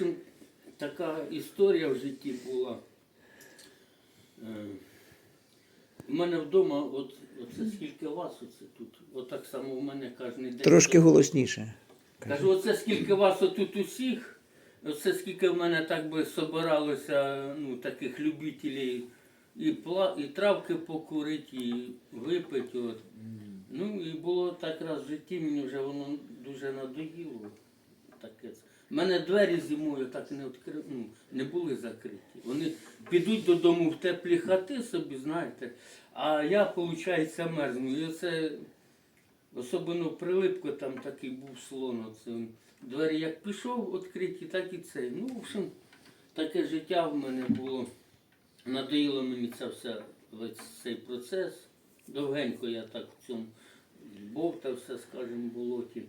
общем, така історія в житті була. Е, У мене вдома, от, оце скільки вас оце тут, отак само у мене кожен день. Трошки голосніше. Кажу, оце скільки вас отут усіх, оце скільки в мене так би собиралося, ну, таких любителів і, пла, і травки покурити, і випити. От. Ну і було так раз в житті, мені вже воно дуже надоїло. Таке. У мене двері зимою так не відкри... ну, не були закриті. Вони підуть додому в теплі хати собі, знаєте, а я, виходить, мерзну. І оце Особливо прилипко там такий був слон. Оце. Двері як пішов відкриті, так і цей. Ну, в общем, таке життя в мене було. Надоїло мені це все, весь цей процес. Довгенько я так в цьому бовтався, скажімо, болоті.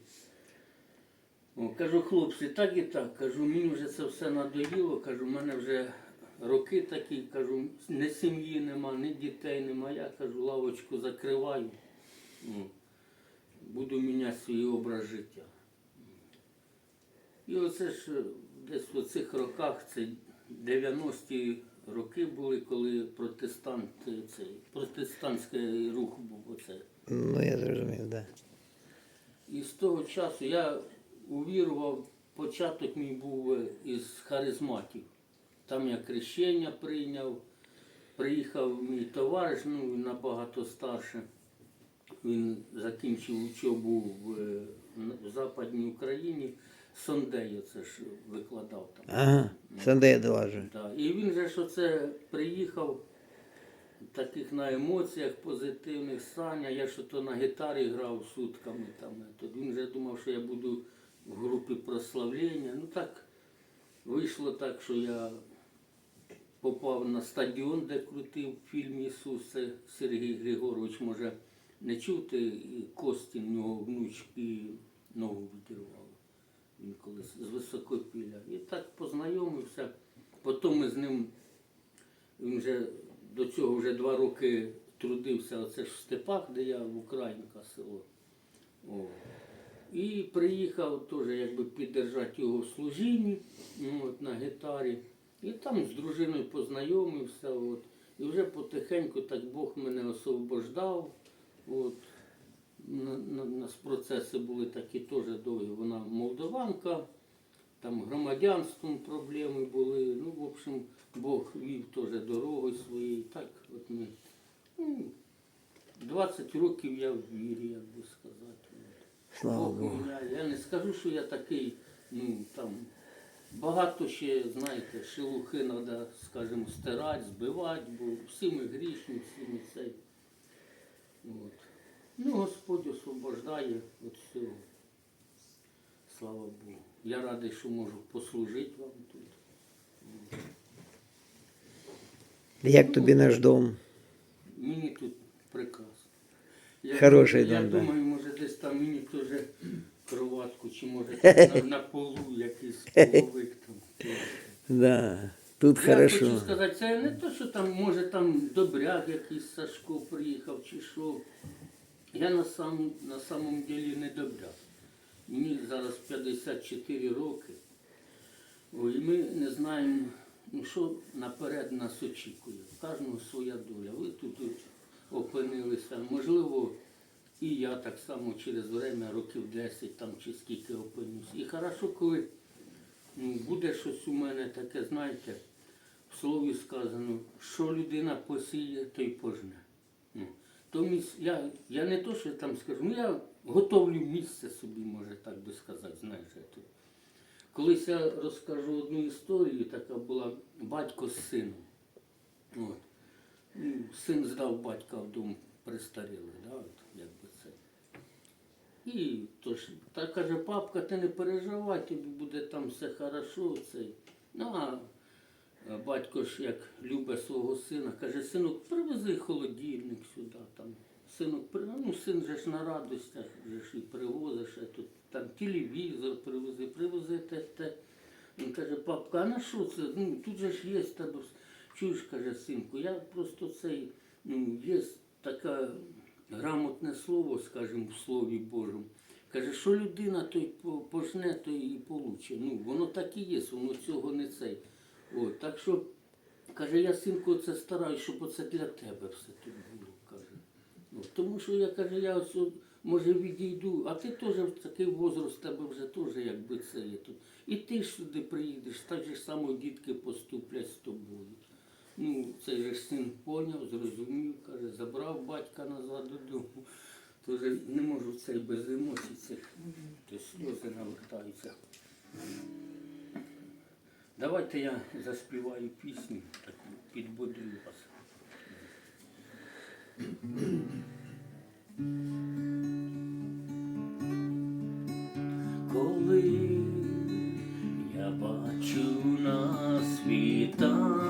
О, кажу, хлопці, так і так. Кажу, мені вже це все надоїло. Кажу, в мене вже роки такі, кажу, ні сім'ї нема, ні дітей нема. Я кажу, лавочку закриваю. Буду міняти свій образ життя. І оце ж десь в цих роках, це 90-ті роки були, коли протестант, цей, протестантський рух був оце. Ну, я зрозумів, так. Да. І з того часу я увірував, початок мій був е, із харизматів. Там я крещення прийняв, приїхав мій товариш, ну він набагато старше. Він закінчив учобу в, е, в Западній Україні. Сондею це ж викладав там. Ага, Сандея долажу. Да. І він же ж оце приїхав таких на емоціях позитивних Саня. Я ж то на гітарі грав сутками там. То він вже думав, що я буду в групі прославлення. Ну так вийшло так, що я попав на стадіон, де крутив фільм Ісус. Це Сергій Григорович може не чути, і кості в нього внучки ногу відірвало. Він колись з високопілля. І так познайомився. Потім ми з ним, він вже до цього вже два роки трудився оце ж в степах, де я в Українка село. О. І приїхав теж якби піддержати його в служінні ну, от, на гітарі. І там з дружиною познайомився. От. І вже потихеньку так Бог мене освобождав. От. На, на, на процеси були такі теж довгі. Вона молдаванка, там громадянством проблеми були. Ну, в общем, Бог вів теж дорогою своєю. Так, от ми. Ну, 20 років я в вірі, як би сказати. Слава Бог Богу. міняє. Я не скажу, що я такий, ну там багато ще, знаєте, шелухи треба, скажімо, стирати, збивати, бо всі ми грішні, всі ми цей. От. Ну, Господь освобождає від всього. Слава Богу. Я радий, що можу послужити вам тут. Як тобі наш дом? Мені тут прекрасно. Я, Хороший я дом, да. думаю, може десь там мені теж кроватку, чи може на, на полу якийсь половик там. Да. Тут Я хорошо. хочу сказати, це не то, що там, може там добряк якийсь Сашко приїхав чи що. Я на, сам, на самом деле не добряк. Мені зараз 54 роки. Ой, і ми не знаємо, ну, що наперед нас очікує. У кожного своя доля. Ви тут от опинилися. Можливо, і я так само через время, років 10 там чи скільки опинюсь. І хорошо, коли буде щось у мене таке, знаєте, в слові сказано, що людина посіє, то й пожне. Ну, то міс- я, я не то, що там скажу, ну я готовлю місце собі, може так би сказати, тут. Колись я розкажу одну історію, така була батько з сином. От. Ну, Син здав батька в дом престарілий, да. І то ж, та каже, папка, ти не переживай, тобі буде там все хорошо. Цей. Ну, а батько ж як любить свого сина, каже, синок, привези холодильник сюди. Там. Синок, ну син же ж на радостях же ж і привозиш, а тут там телевізор привези, привези те, те. Він каже, папка, а на що це? Ну, тут же ж є тебе. Чуєш, каже, синку, я просто цей, ну, є таке грамотне слово, скажімо, в Слові Божому. Каже, що людина той пожне, то і получить. Ну, воно так і є, воно цього не цей. От, так що, каже, я синку це стараюсь, щоб оце для тебе все тут було. каже. Ну, тому що я каже, я ось, може відійду, а ти теж в такий возраст, тебе вже теж якби це є тут. І ти ж сюди приїдеш, так же само дітки поступлять з тобою. Ну, цей же син поняв, зрозумів, каже, забрав батька назад додому. Тож не можу цей без емоцій цих, то сльози навертаються. Давайте я заспіваю пісню, таку підбодрю вас. Коли я бачу на світанні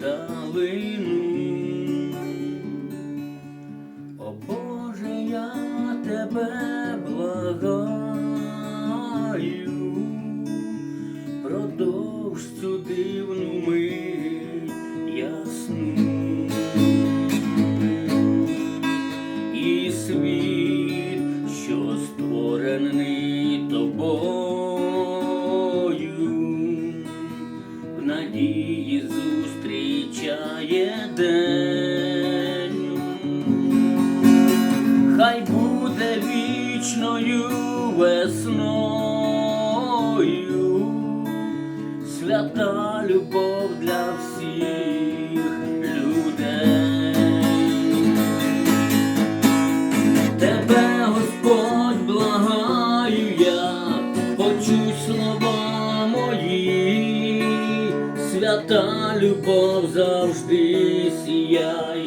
далину. О Боже, я тебе благаю, продовж цю дивну мить ясну. І світ, що створений тобою, буде вічною весною, свята любов для всіх людей. Тебе, Господь, благаю я, почуй слова мої, свята любов завжди сіяй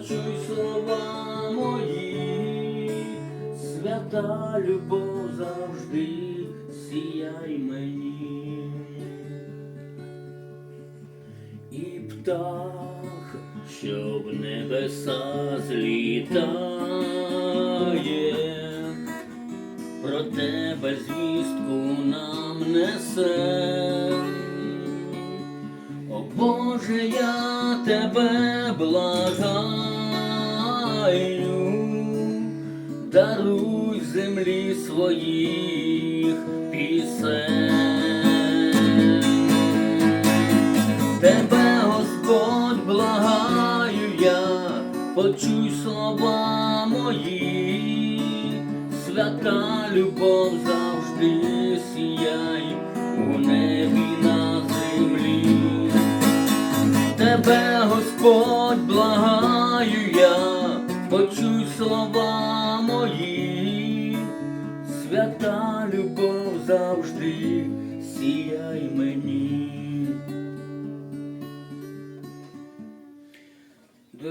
почуй слова мої, свята любов завжди сіяй мені. І птах, що в небеса злітає, про тебе звістку нам несе. О Боже, я тебе благаю, даруй землі своїх пісень. Тебе, Господь, благаю я, почуй слова мої, свята любов завжди сіяй у небі на землі. Тебе, Господь, благаю я, почуй слова